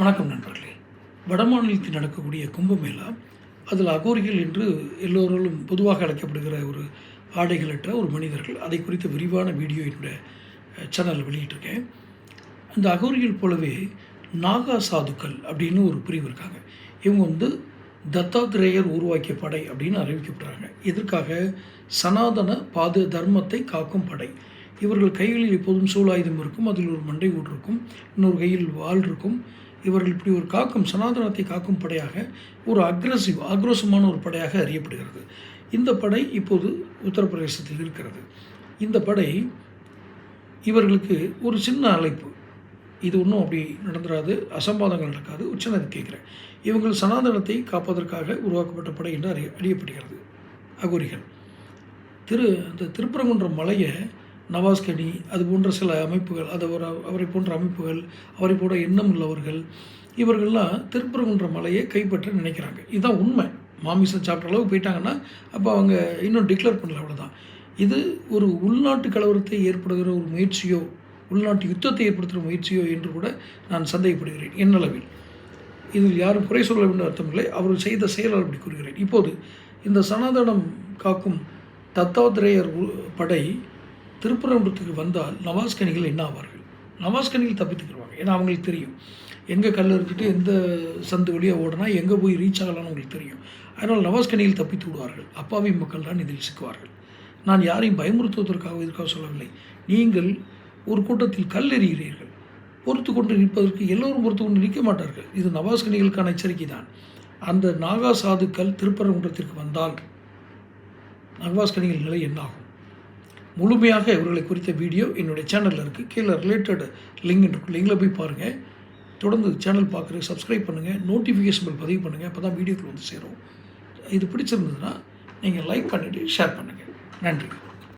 வணக்கம் நண்பர்களே. வடமாநிலத்தில் நடக்கக்கூடிய கும்பமேளா அதில் அகோரிகள் என்று எல்லோராலும் பொதுவாக அழைக்கப்படுகிற ஒரு ஆடைகளற்ற ஒரு மனிதர்கள் அதை குறித்த விரிவான வீடியோ என்னுடைய சேனலில் வெளியிட்டிருக்கேன். அந்த அகோரிகள் போலவே நாகா சாதுக்கள் அப்படின்னு ஒரு பிரிவு இருக்காங்க. இவங்க வந்து தத்தாத்திரேயர் உருவாக்கிய படை அப்படின்னு அறிவிக்கப்படுறாங்க இதற்காக சனாதன பாது தர்மத்தை காக்கும் படை. இவர்கள் கைகளில் எப்போதும் சூலாயுதம் இருக்கும் அதில் ஒரு மண்டை ஊடு இருக்கும் இன்னொரு கையில் வாள் இருக்கும். இவர்கள் இப்படி ஒரு காக்கும் சனாதனத்தை காக்கும் படையாக ஒரு அக்ரஸிவ் ஆக்ரோசமான ஒரு படையாக அறியப்படுகிறது. இந்த படை இப்போது உத்தரப்பிரதேசத்தில் இருக்கிறது. இந்த படை இவர்களுக்கு ஒரு சின்ன அழைப்பு. இது ஒன்றும் அப்படி நடந்துடாது அசம்பாதங்கள் நடக்காது உச்சநதி கேட்குறேன். இவங்கள் சனாதனத்தை காப்பதற்காக உருவாக்கப்பட்ட படை என்று அறிய அறியப்படுகிறது. அகோரிகள். திரு அந்த திருப்பரங்குன்றம் மலையை நவாஸ்கனி அது போன்ற சில அமைப்புகள் அது ஒரு அவரை போன்ற அமைப்புகள் அவரை போன்ற எண்ணம் உள்ளவர்கள் இவர்கள்லாம் திருப்பரங்குன்ற மலையை கைப்பற்ற நினைக்கிறாங்க. இதுதான் உண்மை. மாமிசம் சாப்பிட்ற அளவுக்கு போயிட்டாங்கன்னா அப்போ அவங்க இன்னும் டிக்ளேர் பண்ணல அவ்வளோதான் இது ஒரு உள்நாட்டு கலவரத்தை ஏற்படுகிற ஒரு முயற்சியோ உள்நாட்டு யுத்தத்தை ஏற்படுத்துகிற முயற்சியோ என்று கூட நான் சந்தேகப்படுகிறேன். என்னளவில் இதில் யாரும் குறை சொல்ல வேண்டும் அர்த்தமில்லை அவர் செய்த செயலால் அப்படி கூறுகிறேன். இப்போது இந்த சனாதனம் காக்கும் தத்தாத்திரேயர் உ- படை திருப்பரங்குன்றத்துக்கு வந்தால் நவாஸ்கனிகள் என்ன ஆவார்கள்? நவாஸ்கனிகள் தப்பித்துக்கிடுவாங்க. ஏன்னா அவங்களுக்கு தெரியும். எங்கே கல் இருந்துட்டு எந்த சந்து வழியாக ஓடனா எங்கே போய் ரீச் ஆகலாம்னு அவங்களுக்கு தெரியும். அதனால் நவாஸ்கனிகள் தப்பித்து விடுவார்கள். அப்பாவி மக்கள் தான் இதில் சிக்குவார்கள். நான் யாரையும் பயமுறுத்துவதற்காக இதற்காக சொல்லவில்லை. நீங்கள் ஒரு கூட்டத்தில் கல் எறிகிறீர்கள் பொறுத்து கொண்டு நிற்பதற்கு எல்லோரும் பொறுத்து கொண்டு நிற்க மாட்டார்கள். இது நவாஸ்கனிகளுக்கான எச்சரிக்கை தான். அந்த நாகா சாதுக்கள் திருப்பரங்குன்றத்திற்கு வந்தால் நவாஸ்கனிகள் நிலை என்னாகும்? முழுமையாக இவர்களை குறித்த வீடியோ என்னுடைய சேனலில் இருக்குது கீழே ரிலேட்டட் லிங்க் இருக்கும் லிங்கில் போய் பாருங்கள் தொடர்ந்து சேனல் பார்க்குற சப்ஸ்கிரைப் பண்ணுங்கள் நோட்டிஃபிகேஷன் பில் பதிவு பண்ணுங்கள் அப்போ தான் வீடியோக்கள் வந்து சேரும். இது பிடிச்சிருந்ததுன்னா நீங்கள் லைக் பண்ணிவிட்டு ஷேர் பண்ணுங்கள் நன்றி.